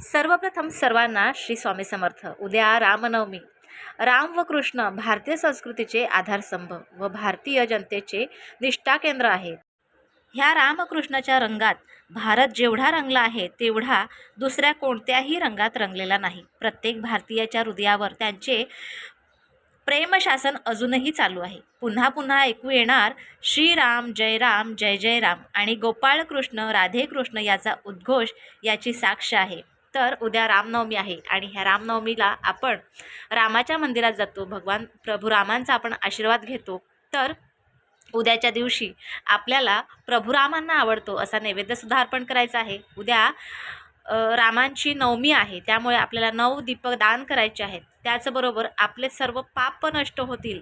सर्वप्रथम सर्वांना श्री स्वामी समर्थ. उद्या रामनवमी. राम व कृष्ण भारतीय संस्कृतीचे आधारस्तंभ व भारतीय जनतेचे निष्ठा केंद्र आहेत. ह्या रामकृष्णाच्या रंगात भारत जेवढा रंगला आहे तेवढा दुसऱ्या कोणत्याही रंगात रंगलेला नाही. प्रत्येक भारतीयाच्या हृदयावर त्यांचे प्रेमशासन अजूनही चालू आहे. पुन्हा पुन्हा ऐकू येणार श्रीराम जय राम जय जय राम आणि गोपाळकृष्ण राधेकृष्ण राधे कृष्ण याचा उद्घोष याची साक्ष आहे. तर उद्या रामनवमी आहे आणि ह्या रामनवमीला आपण रामाच्या मंदिरात जातो भगवान प्रभू रामांचा आपण आशीर्वाद घेतो तर उद्याच्या दिवशी आपल्याला प्रभू रामांना आवडतो असा नैवेद्यसुद्धा अर्पण करायचा आहे. उद्या रामांची नवमी आहे त्यामुळे आपल्याला नऊ दीपदान करायचे आहेत. त्याचबरोबर आपले सर्व पाप नष्ट होतील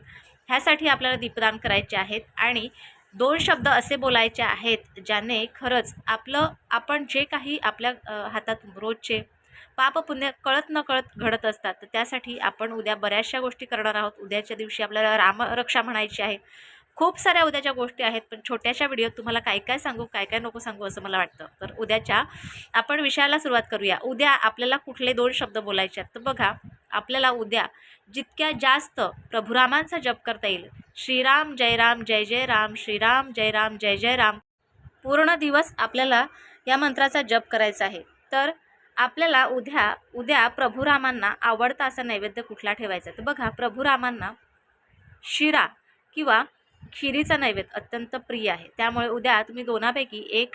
ह्यासाठी आपल्याला दीपदान करायचे आहेत आणि दोन शब्द असे बोलायचे आहेत ज्याने खरंच आपलं आपण जे काही आपल्या हातात रोजचे पाप पुण्य कळत न कळत घडत असतात. तर त्यासाठी आपण उद्या बऱ्याचशा गोष्टी करणार आहोत. उद्याच्या दिवशी आपल्याला रामरक्षा म्हणायची आहे. खूप साऱ्या उद्याच्या गोष्टी आहेत पण छोट्याशा व्हिडिओत तुम्हाला काय काय सांगू काय काय नको सांगू असं मला वाटतं. तर उद्याच्या आपण विषयाला सुरुवात करूया. उद्या आपल्याला कुठले दोन शब्द बोलायचे आहेत? तर बघा आपल्याला उद्या जितक्या जास्त प्रभुरामांचा जप करता येईल श्रीराम जय राम जय जय राम श्रीराम जय राम जय जय राम. पूर्ण दिवस आपल्याला या मंत्राचा जप करायचा आहे. तर आपल्याला उद्या उद्या प्रभुरामांना आवडता असा नैवेद्य कुठला ठेवायचा? तर बघा प्रभुरामांना शिरा किंवा खिरीचा नैवेद्य अत्यंत प्रिय आहे. त्यामुळे उद्या तुम्ही दोनापैकी एक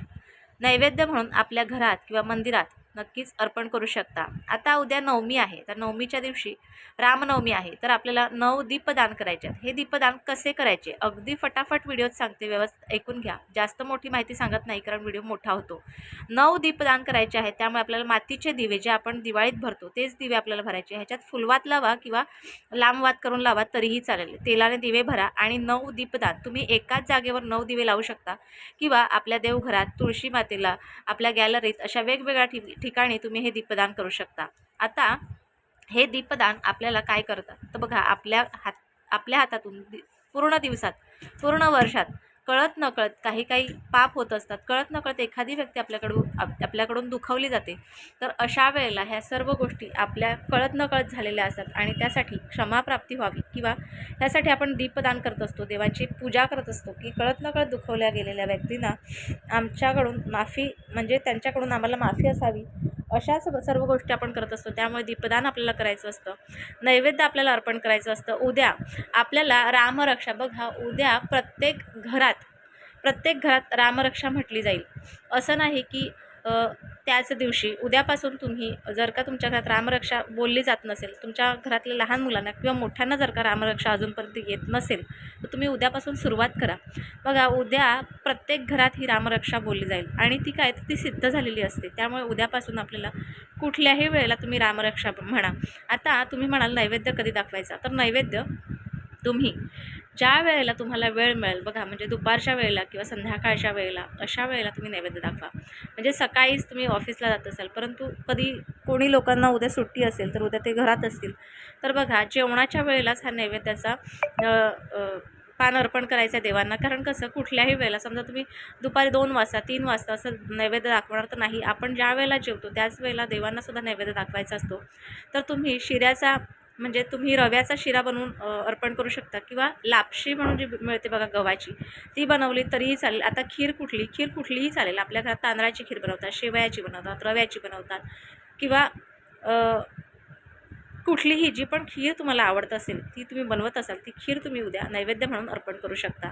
नैवेद्य म्हणून आपल्या घरात किंवा मंदिरात नक्कीच अर्पण करू शकता. आता उद्या नवमी आहे. तर नवमीच्या दिवशी रामनवमी आहे. तर आपल्याला नऊ दीपदान करायचे आहेत. हे दीपदान कसे करायचे? अगदी फटाफट व्हिडिओत सांगते. व्यवस्थित ऐकून घ्या. जास्त मोठी माहिती सांगत नाही कारण व्हिडिओ मोठा होतो. नऊ दीपदान करायचे आहेत. त्यामुळे आपल्याला मातीचे दिवे जे आपण दिवाळीत भरतो तेच दिवे आपल्याला भरायचे ह्याच्यात फुलवात लावा किंवा लांब वात करून लावा तरीही चालेल. तेलाने दिवे भरा आणि नऊ दीपदान. तुम्ही एकाच जागेवर नऊ दिवे लावू शकता किंवा आपल्या देवघरात तुळशी मातेला आपल्या गॅलरीत अशा वेगवेगळ्या ठि ठिकाणी तुम्ही हे दीपदान करू शकता. आता हे दीपदान आपल्याला काय करतात तर बघा आपल्या हात आपल्या हातातून दि पूर्ण दिवसात पूर्ण वर्षात कळत नकळत काही काही पाप होत असतात. कळत नकळत एखादी व्यक्ती आपल्याकडून आप आपल्याकडून दुखावली जाते. तर अशा वेळेला ह्या सर्व गोष्टी आपल्या कळत नकळत झालेल्या असतात आणि त्यासाठी क्षमाप्राप्ती व्हावी किंवा त्यासाठी आपण दीपदान करत असतो देवाची पूजा करत असतो की कळत नकळत दुखवल्या गेलेल्या व्यक्तींना आमच्याकडून माफी म्हणजे त्यांच्याकडून आम्हाला माफी असावी. अशा सर्व सर्व गोष्टी आपण करत असतो. त्यामुळे दीपदान आपल्याला करायचं असतं. नैवेद्य आपल्याला अर्पण करायचं असतं. उद्या आपल्याला रामरक्षा बघा उद्या प्रत्येक घरात प्रत्येक घरात रामरक्षा म्हटली जाईल. असं नाही की त्याच दिवशी उद्यापासून तुम्ही जर का तुमच्या घरात रामरक्षा बोलली जात नसेल तुमच्या घरातल्या लहान मुलांना किंवा मोठ्यांना जर का रामरक्षा अजूनपर्यंत येत नसेल तर तुम्ही उद्यापासून सुरुवात करा. बघा उद्या प्रत्येक घरात ही रामरक्षा बोलली जाईल आणि ती काय तर ती सिद्ध झालेली असते. त्यामुळे उद्यापासून आपल्याला कुठल्याही वेळेला तुम्ही रामरक्षा म्हणा. आता तुम्ही म्हणाल नैवेद्य कधी दाखवायचा? तर नैवेद्य तुम्ही ज्या वेळेला तुम्हाला वेळ मिळेल बघा म्हणजे दुपारच्या वेळेला किंवा संध्याकाळच्या वेळेला अशा वेळेला तुम्ही नैवेद्य दाखवा. म्हणजे सकाळीच तुम्ही ऑफिसला जात असाल परंतु कधी कोणी लोकांना उद्या सुट्टी असेल तर उद्या ते घरात असतील. तर बघा जेवणाच्या वेळेलाच हा नैवेद्याचा पान अर्पण करायचं आहे देवांना. कारण कसं कुठल्याही वेळेला समजा तुम्ही दुपारी दोन वाजता तीन वाजता असं नैवेद्य दाखवणार तर नाही. आपण ज्या वेळेला जेवतो त्याच वेळेला देवांनासुद्धा नैवेद्य दाखवायचा असतो. तर तुम्ही शिऱ्याचा म्हणजे तुम्ही रव्याचा शिरा बनवून अर्पण करू शकता किंवा लापशी म्हणून जी मिळते बघा गव्हाची ती बनवली तरीही चालेल. आता खीर कुठली? खीर कुठलीही चालेल. आपल्या घरात तांदळाची खीर बनवतात शेवयाची बनवतात रव्याची बनवतात किंवा कुठलीही जी पण खीर तुम्हाला आवडत असेल ती तुम्ही बनवत असाल ती खीर तुम्ही उद्या नैवेद्य म्हणून अर्पण करू शकता.